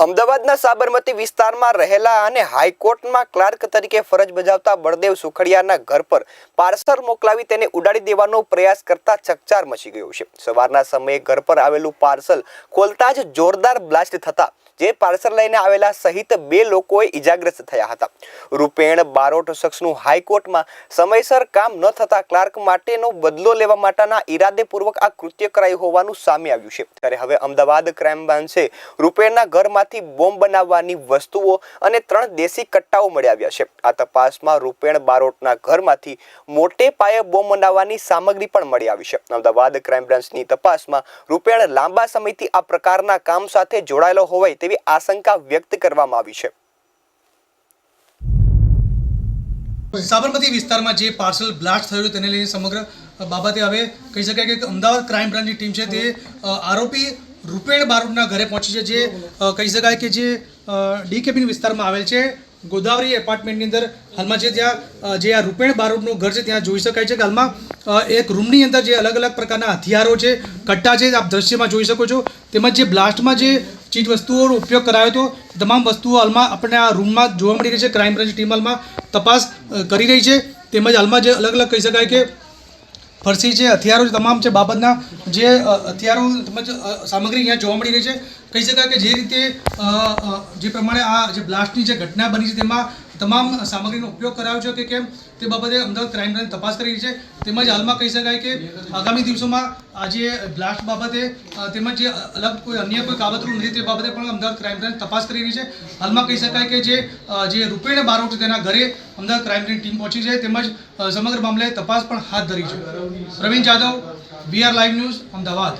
અમદાવાદના સાબરમતી વિસ્તારમાં રહેલા અને હાઈકોર્ટમાં ક્લાર્ક તરીકે ફરજ બજાવતા બળદેવ સુખડિયાના ઘર પર પાર્સલ મોકલાવી તેને ઉડાડી દેવાનો પ્રયાસ કરતા ચકચાર મચી ગયો છે. સવારના સમયે ઘર પર આવેલું પાર્સલ ખોલતા જ જોરદાર બ્લાસ્ટ થતા જે પાર્સલ લઈને આવેલા સહિત બે લોકોએ ઇજાગ્રસ્ત થયા હતા. રૂપેણ બારોટ શખ્સનું હાઈકોર્ટમાં સમયસર કામ ન થતા ક્લાર્ક માટેનો બદલો લેવા માટેના ઈરાદેપૂર્વક આ કૃત્ય કરાયું હોવાનું સામે આવ્યું છે. ત્યારે હવે અમદાવાદ ક્રાઇમ બ્રાન્ચે રૂપેણના ઘરમાંથી બોમ્બ બનાવવાની વસ્તુઓ અને ત્રણ દેશી કટ્ટાઓ મળી આવ્યા છે. આ તપાસમાં રૂપેણ બારોટના ઘરમાંથી મોટે પાયે બોમ્બ બનાવવાની સામગ્રી પણ મળી આવી છે. અમદાવાદ ક્રાઇમ બ્રાન્ચની તપાસમાં રૂપેણ લાંબા સમયથી આ પ્રકારના કામ સાથે જોડાયેલો હોય તેવી આશંકા વ્યક્ત કરવામાં આવી છે. સાબરમતી વિસ્તારમાં જે પાર્સલ બ્લાસ્ટ થયું તેને લઈને સમગ્ર બાબતે હવે કહી શકાય કે અમદાવાદ ક્રાઇમ બ્રાન્ચની ટીમ છે તે આરોપી રૂપેણ બારોટના ઘરે પહોંચી છે જે કહી શકાય કે જે ડી કેબિન વિસ્તારમાં આવેલ છે. ગોદાવરી એપાર્ટમેન્ટની અંદર હાલમાં છે ત્યાં જે આ રૂપેણ બારોટનું ઘર છે ત્યાં જોઈ શકાય છે કે હાલમાં એક રૂમની અંદર જે અલગ અલગ પ્રકારના હથિયારો છે, કટ્ટા છે, આપ દ્રશ્યમાં જોઈ શકો છો. તેમજ જે બ્લાસ્ટમાં જે ચીજ વસ્તુઓનો ઉપયોગ કરાયો હતો તમામ વસ્તુઓ હાલમાં આપણને આ રૂમમાં જોવા મળી રહી છે. ક્રાઇમ બ્રાન્ચ ટીમ હાલમાં તપાસ કરી રહી છે. તેમજ હાલમાં જે અલગ અલગ કહી શકાય કે ફરસી છે, હથિયારો છે, તમામ છે, બાબતના જે હથિયારો તેમજ સામગ્રી અહીંયા જોવા મળી રહી છે. કહી શકાય કે જે રીતે જે પ્રમાણે આ જે બ્લાસ્ટની જે ઘટના બની છે, તેમાં તમામ સામગ્રીનો ઉપયોગ કરાયો છે કે કેમ? તે બાબતે અમદાવાદ ક્રાઇમ બ્રાન્ચ તપાસ કરી છે. તેમજ હાલમાં કહી શકાય કે આગામી દિવસોમાં આ જે બ્લાસ્ટ બાબતે તેમજ જે અલગ કોઈ અન્ય કોઈ કાવતરું નથી તે બાબતે પણ અમદાવાદ ક્રાઇમ બ્રાન્ચ તપાસ કરી છે. હાલમાં કહી શકાય કે જે જે રૂપેણ બારોટ તેના ઘરે અમદાવાદ ક્રાઇમ બ્રાન્ચ ટીમ પહોંચી છે. તેમજ સમગ્ર મામલે તપાસ પણ હાથ ધરી છે. Pravin Jadav VR live news, Ahmedabad.